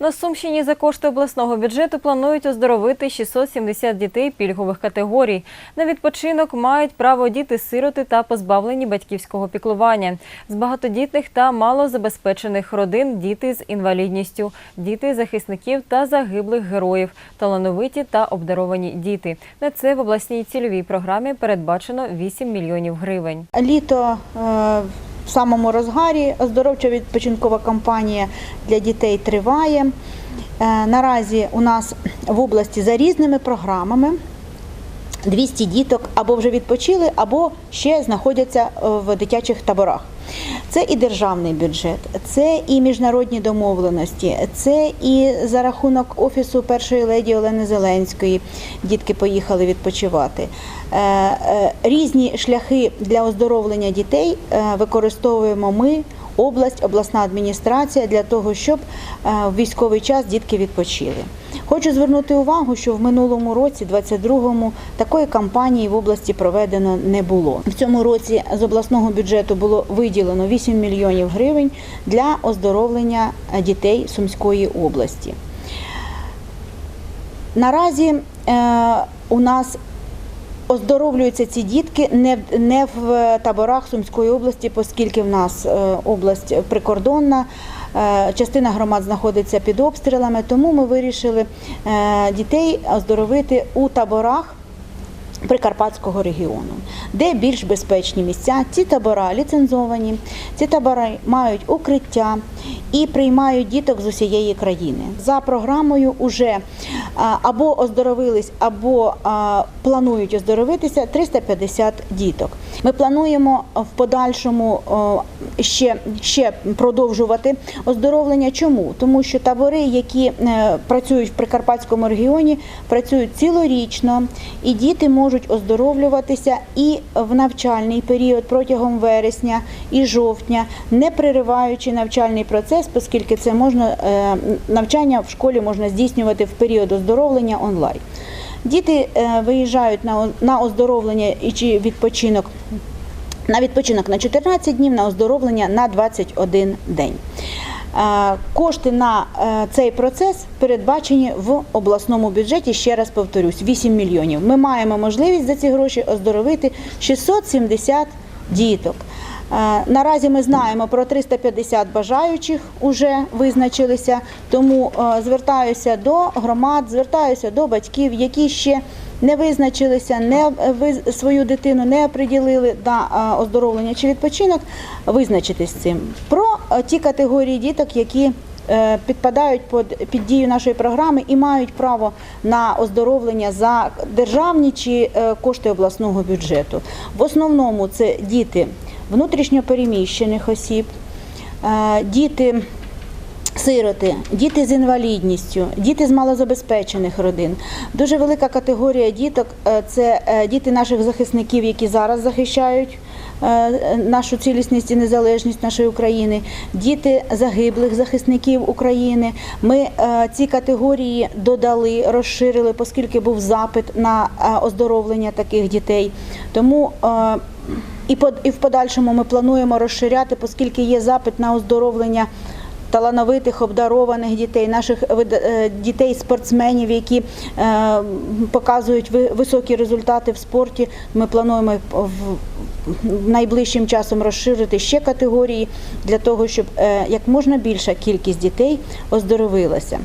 На Сумщині за кошти обласного бюджету планують оздоровити 670 дітей пільгових категорій. На відпочинок мають право діти-сироти та позбавлені батьківського піклування. З багатодітних та малозабезпечених родин діти з інвалідністю, діти захисників та загиблих героїв, талановиті та обдаровані діти. На це в обласній цільовій програмі передбачено 8 мільйонів гривень. Літо е, в самому розгарі оздоровча відпочинкова кампанія для дітей триває. Е, Наразі у нас в області за різними програмами 200 діток або вже відпочили, або ще знаходяться в дитячих таборах. Це і державний бюджет, це і міжнародні домовленості, це і за рахунок офісу першої леді Олени Зеленської дітки поїхали відпочивати. Е, е, Різні шляхи для оздоровлення дітей е, використовуємо ми. Область, обласна адміністрація для того, щоб в військовий час дітки відпочили. Хочу звернути увагу, що в минулому році, 22-му, такої кампанії в області проведено не було. В цьому році з обласного бюджету було виділено 8 мільйонів гривень для оздоровлення дітей Сумської області. Наразі е, у нас Оздоровлюються ці дітки не, не в таборах Сумської області, оскільки в нас е, область прикордонна, е, частина громад знаходиться під обстрілами, тому ми вирішили е, дітей оздоровити у таборах. Прикарпатського регіону, де більш безпечні місця. Ці табора ліцензовані, ці табори мають укриття і приймають діток з усієї країни. За програмою вже або оздоровились, або планують оздоровитися 350 діток. Ми плануємо в подальшому ще, ще продовжувати оздоровлення. Чому? Тому що табори, які е, працюють в Прикарпатському регіоні, працюють цілорічно, і діти можуть оздоровлюватися і в навчальний період протягом вересня і жовтня, не перериваючи навчальний процес, оскільки це можна е, навчання в школі можна здійснювати в період оздоровлення онлайн. Діти е, виїжджають на оздоровлення і чи відпочинок на відпочинок на 14 днів, на оздоровлення на 21 день. Е, Кошти на е, цей процес передбачені в обласному бюджеті. Ще раз повторюсь, 8 мільйонів. Ми маємо можливість за ці гроші оздоровити 670 діток. Е, Наразі ми знаємо про 350 бажаючих уже визначилися, тому е, звертаюся до громад, звертаюся до батьків, які ще не визначилися, не е, свою дитину не оприділили на оздоровлення чи відпочинок, визначитись цим. Про ті категорії діток, які підпадають під, під дію нашої програми і мають право на оздоровлення за державні чи кошти обласного бюджету. В основному це діти внутрішньопереміщених осіб, е, діти. Сироти, діти з інвалідністю, діти з малозабезпечених родин. Дуже велика категорія діток е, це е, діти наших захисників, які зараз захищають нашу цілісність і незалежність нашої України, діти загиблих захисників України. Ми ці категорії додали, розширили, оскільки був запит на оздоровлення таких дітей. Тому і і в подальшому ми плануємо розширяти, оскільки є запит на оздоровлення талановитих, обдарованих дітей, наших е, дітей-спортсменів, які е, показують ви- високі результати в спорті. Ми плануємо в найближчим часом розширити ще категорії для того, щоб е, як можна більша кількість дітей оздоровилася.